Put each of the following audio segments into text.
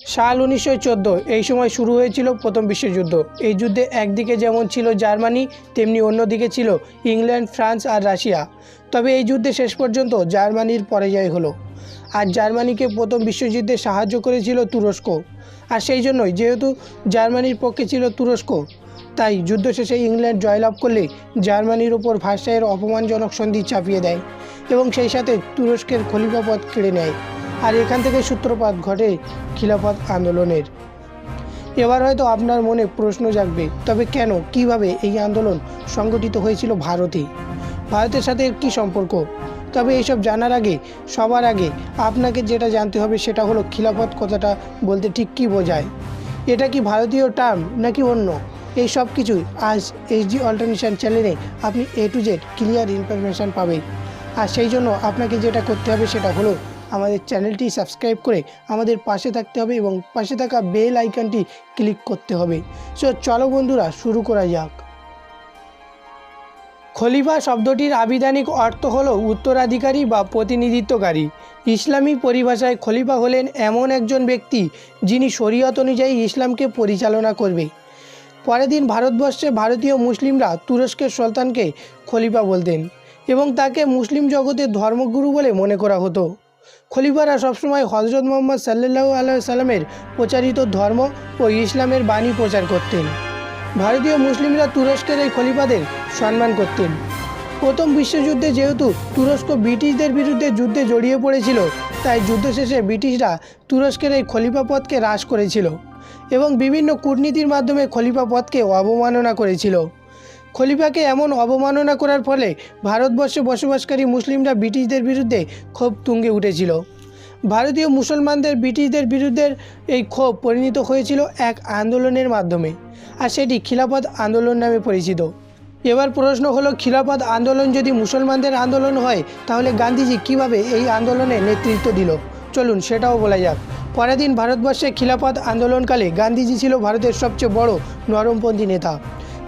সাল উনিশশো চোদ্দ, এই সময় শুরু হয়েছিল প্রথম বিশ্বযুদ্ধ। এই যুদ্ধে একদিকে যেমন ছিল জার্মানি, তেমনি অন্যদিকে ছিল ইংল্যান্ড, ফ্রান্স আর রাশিয়া। তবে এই যুদ্ধে শেষ পর্যন্ত জার্মানির পরাজয় হলো। আর জার্মানিকে প্রথম বিশ্বযুদ্ধে সাহায্য করেছিল তুরস্ক। আর সেই জন্যই যেহেতু জার্মানির পক্ষে ছিল তুরস্ক, তাই যুদ্ধ শেষে ইংল্যান্ড জয়লাভ করলে জার্মানির ওপর ভাষায়ের অপমানজনক সন্ধি চাপিয়ে দেয় এবং সেই সাথে তুরস্কের খলিফা পদ কেড়ে নেয়। আর এখান থেকে সূত্রপাত ঘটে খিলাফত আন্দোলনের। এবার হয়তো আপনার মনে প্রশ্ন জাগবে, তবে কেন, কীভাবে এই আন্দোলন সংগঠিত হয়েছিল ভারতে? ভারতের সাথে কী সম্পর্ক? তবে এইসব জানার আগে, সবার আগে আপনাকে যেটা জানতে হবে সেটা হলো খিলাফত কথাটা বলতে ঠিক কী বোঝায়। এটা কি ভারতীয় টার্ম নাকি অন্য? এই সব কিছুই আজ এইচডি অল্টারনেশন চ্যানেলে আপনি A to Z clear information পাবেন। আর সেই জন্য আপনাকে যেটা করতে হবে সেটা হলো আমাদের চ্যানেলটি সাবস্ক্রাইব করে আমাদের পাশে থাকতে হবে এবং পাশে থাকা বেল আইকনটি ক্লিক করতে হবে। সো চলো বন্ধুরা, শুরু করা যাক। খলিফা শব্দটির আবিধানিক অর্থ হলো উত্তরাধিকারী বা প্রতিনিধিত্বকারী। ইসলামী পরিভাষায় খলিফা হলেন এমন একজন ব্যক্তি যিনি শরীয়ত অনুযায়ী ইসলামকে পরিচালনা করবে। পরের দিন ভারতবর্ষে ভারতীয় মুসলিমরা তুরস্কের সুলতানকে খলিফা বলতেন এবং তাকে মুসলিম জগতের ধর্মগুরু বলে মনে করা হতো। খলিফারা সবসময় হজরত মোহাম্মদ সাল্লাহ আল্লাহ সাল্লামের প্রচারিত ধর্ম ও ইসলামের বাণী প্রচার করতেন। ভারতীয় মুসলিমরা তুরস্কের এই খলিফাদের সম্মান করতেন। প্রথম বিশ্বযুদ্ধে যেহেতু তুরস্ক ব্রিটিশদের বিরুদ্ধে যুদ্ধে জড়িয়ে পড়েছিল, তাই যুদ্ধ শেষে ব্রিটিশরা তুরস্কের এই খলিফা পদকে হ্রাস করেছিল এবং বিভিন্ন কূটনীতির মাধ্যমে খলিফা পদকে অবমাননা করেছিল। খলিফাকে এমন অবমাননা করার ফলে ভারতবর্ষে বসবাসকারী মুসলিমরা ব্রিটিশদের বিরুদ্ধে ক্ষোভ তুঙ্গে উঠেছিল। ভারতীয় মুসলমানদের ব্রিটিশদের বিরুদ্ধে এই ক্ষোভ পরিণত হয়েছিল এক আন্দোলনের মাধ্যমে, আর সেটি খিলাফত আন্দোলন নামে পরিচিত। এবার প্রশ্ন হলো, খিলাফত আন্দোলন যদি মুসলমানদের আন্দোলন হয়, তাহলে গান্ধীজি কীভাবে এই আন্দোলনে নেতৃত্ব দিল? চলুন সেটাও বলা যাক। পরের দিন ভারতবর্ষে খিলাফত আন্দোলনকালে গান্ধীজি ছিল ভারতের সবচেয়ে বড় নরমপন্থী নেতা।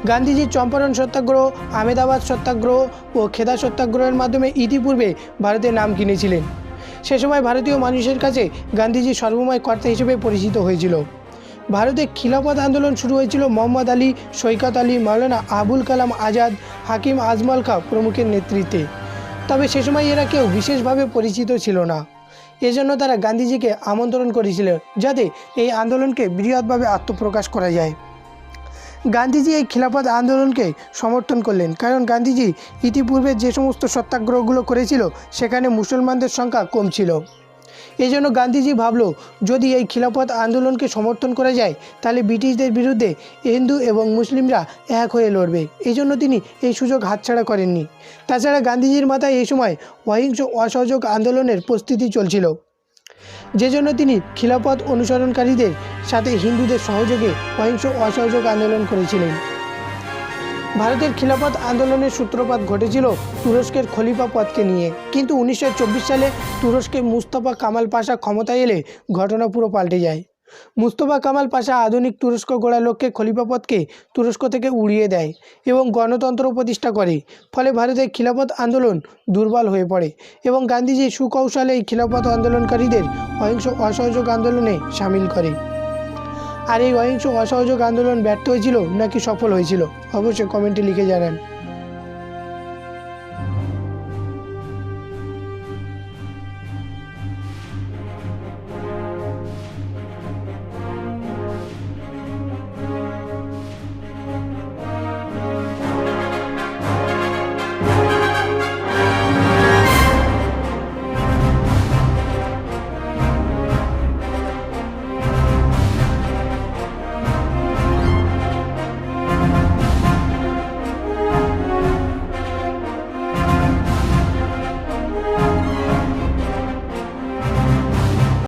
গান্ধীজি চম্পারণ সত্যাগ্রহ, আহমেদাবাদ সত্যাগ্রহ ও খেদা সত্যাগ্রহের মাধ্যমে ইতিপূর্বে ভারতের নাম কিনেছিলেন। সে সময় ভারতীয় মানুষের কাছে গান্ধীজি সর্বময় কর্তা হিসেবে পরিচিত হয়েছিল। ভারতে খিলাফত আন্দোলন শুরু হয়েছিল মোহাম্মদ আলী, সৈকত আলী, মাওলানা আবুল কালাম আজাদ, হাকিম আজমল খা প্রমুখের নেতৃত্বে। তবে সে সময় এরা কেউ বিশেষভাবে পরিচিত ছিল না। এজন্য তারা গান্ধীজিকে আমন্ত্রণ করেছিল যাতে এই আন্দোলনকে বৃহৎভাবে আত্মপ্রকাশ করা যায়। গান্ধীজি এই খিলাফত আন্দোলনকে সমর্থন করলেন। কারণ গান্ধীজি ইতিপূর্বে যে সমস্ত সত্যাগ্রহগুলো করেছিল, সেখানে মুসলমানদের সংখ্যা কম ছিল। এই জন্য গান্ধীজি ভাবল, যদি এই খিলাফত আন্দোলনকে সমর্থন করা যায়, তাহলে ব্রিটিশদের বিরুদ্ধে হিন্দু এবং মুসলিমরা এক হয়ে লড়বে। এই জন্য তিনি এই সুযোগ হাতছাড়া করেননি। তাছাড়া গান্ধীজির মাথায় এই সময় অহিংস অসহযোগ আন্দোলনের প্রস্তুতি চলছিল। যে জন্য তিনি খিলাফত অনুসরণকারীদের সাথে হিন্দুদের সহযোগে অহিংস অসহযোগ আন্দোলন করেছিলেন। ভারতের খিলাফত আন্দোলনের সূত্রপাত ঘটেছিল তুরস্কের খলিফা পদকে নিয়ে। কিন্তু উনিশশো চব্বিশ সালে তুরস্কে মুস্তফা কামাল পাশা ক্ষমতায় এলে ঘটনা পুরো পাল্টে যায়। মুস্তফা কামাল পাশা আধুনিক তুরস্ক গড়ার লক্ষ্যে খলিফা পদকে তুরস্ক থেকে উড়িয়ে দেয় এবং গণতন্ত্র প্রতিষ্ঠা করে। ফলে ভারতের খিলাফত আন্দোলন দুর্বল হয়ে পড়ে এবং গান্ধীজি সুকৌশলে এই খিলাফত আন্দোলনকারীদের অহিংস অসহযোগ আন্দোলনে সামিল করে। আর এই অহিংস অসহযোগ আন্দোলন ব্যর্থ হয়েছিল নাকি সফল হয়েছিল? অবশ্যই কমেন্টে লিখে জানান।